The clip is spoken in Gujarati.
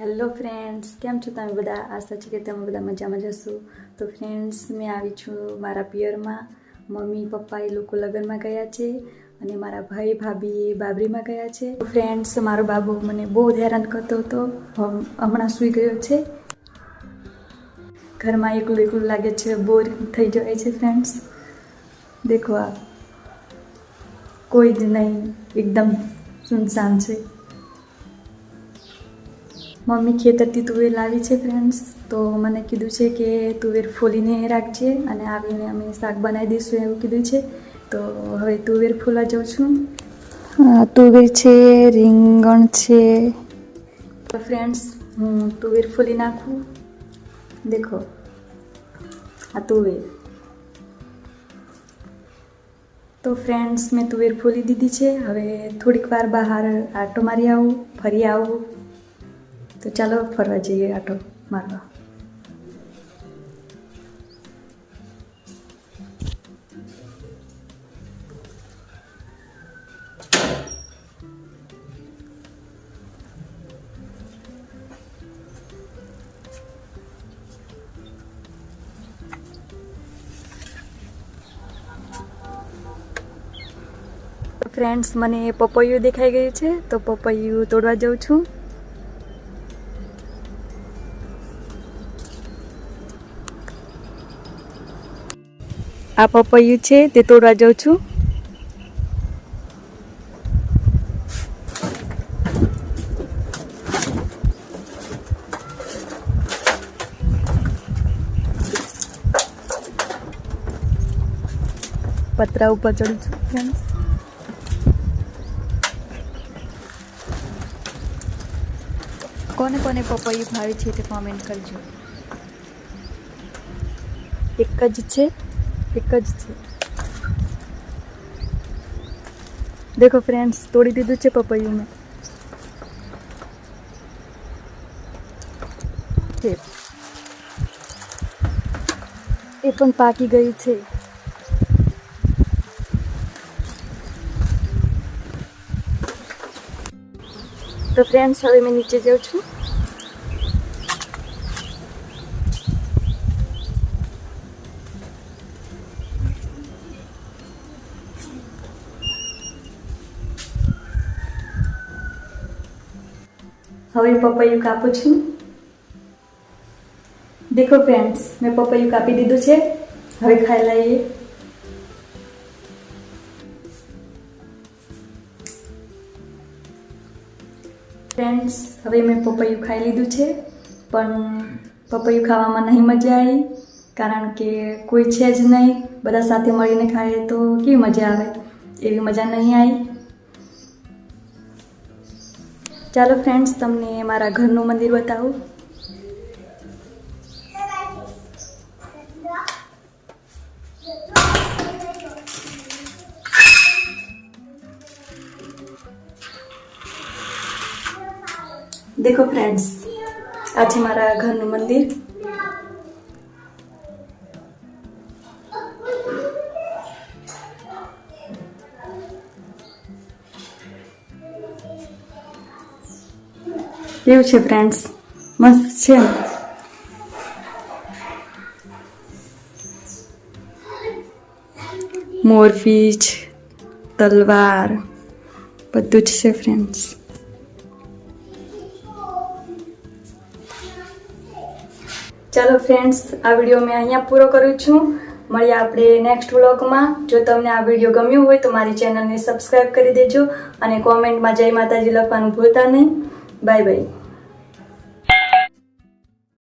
હેલો ફ્રેન્ડ્સ, કેમ છો તમે બધા? આશા છે કે તમે બધા મજામાં જશો તો ફ્રેન્ડ્સ, મેં આવી છું મારા પિયરમાં. મમ્મી, પપ્પા એ લોકો લગ્નમાં ગયા છે અને મારા ભાઈ, ભાભી એ બાબરીમાં ગયા છે. ફ્રેન્ડ્સ, મારો બાબુ મને બહુ હેરાન કરતો હતો. હમ- હમણાં સૂઈ ગયો છે. ઘરમાં એકલું એકલું લાગે છે, બોર થઈ જાય છે ફ્રેન્ડ્સ. દેખો આ. કોઈ જ નહીં, એકદમ સુનસાન છે. મમ્મી ખેતરથી તુવેર લાવી છે ફ્રેન્ડ્સ તો મને કીધું છે કે તુવેર ફોલીને રાખજે અને આવીને અમે શાક બનાવી દઈશું એવું કીધું છે. તો હવે તુવેર ફોલા જાઉં છું. તુવેર છે રીંગણ છે. તો ફ્રેન્ડ્સ હું તુવેર ફોલી નાખું. દેખો આ તુવેર. તો ફ્રેન્ડ્સ મેં તુવેર ફોલી દીધી છે. હવે થોડીક વાર બહાર આટો મારી આવું ફરી આવું. તો ચાલો ફરવા જઈએ આટો મારવા. ફ્રેન્ડ્સ મને પપૈયું દેખાઈ ગયું છે, તો પપૈયું તોડવા જાઉં છું. આ પપૈયું છે, તે તોડવા જાઉં છું. પતરા ઉપર ચડું છું કોને કોને પપૈયું ભાવે છે તે કોમેન્ટ કરજો. એક જ છે. એક જ છે. દેખો ફ્રેન્ડ્સ તોડી દીધું છે પપૈયું મેં. એ પણ પાકી ગઈ છે. તો ફ્રેન્ડ્સ હવે મેં નીચે જાઉં છું. હવે પપૈયું કાપું છું. દેખો ફ્રેન્ડ્સ મેં પપૈયું કાપી દીધું છે. હવે ખાઈ લઈએ. ફ્રેન્ડ્સ હવે મેં પપૈયું ખાઈ લીધું છે, પણ પપૈયું ખાવામાં નહીં મજા આવી, કારણ કે કોઈ છે જ નહીં. બધા સાથે મળીને ખાઈએ તો કેવી મજા આવે? એવી મજા નહીં આવી. ચાલો ફ્રેન્ડ્સ તમને મારા ઘરનું મંદિર બતાવું. દેખો ફ્રેન્ડ્સ આ છે મારા ઘરનું મંદિર કેવું છે ફ્રેન્ડ્સ મસ્ત છે. મોરપીંછ તલવાર, બધું જ છે ફ્રેન્ડ્સ ચાલો ફ્રેન્ડ્સ આ વીડિયો મેં અહીંયા પૂરો કરું છું. મળીએ આપણે નેક્સ્ટ વ્લોગમાં જો તમને આ વીડિયો ગમ્યો હોય તો મારી ચેનલને સબસ્ક્રાઈબ કરી દેજો અને કોમેન્ટમાં જય માતાજી લખવાનું ભૂલતા નહીં. Bye bye.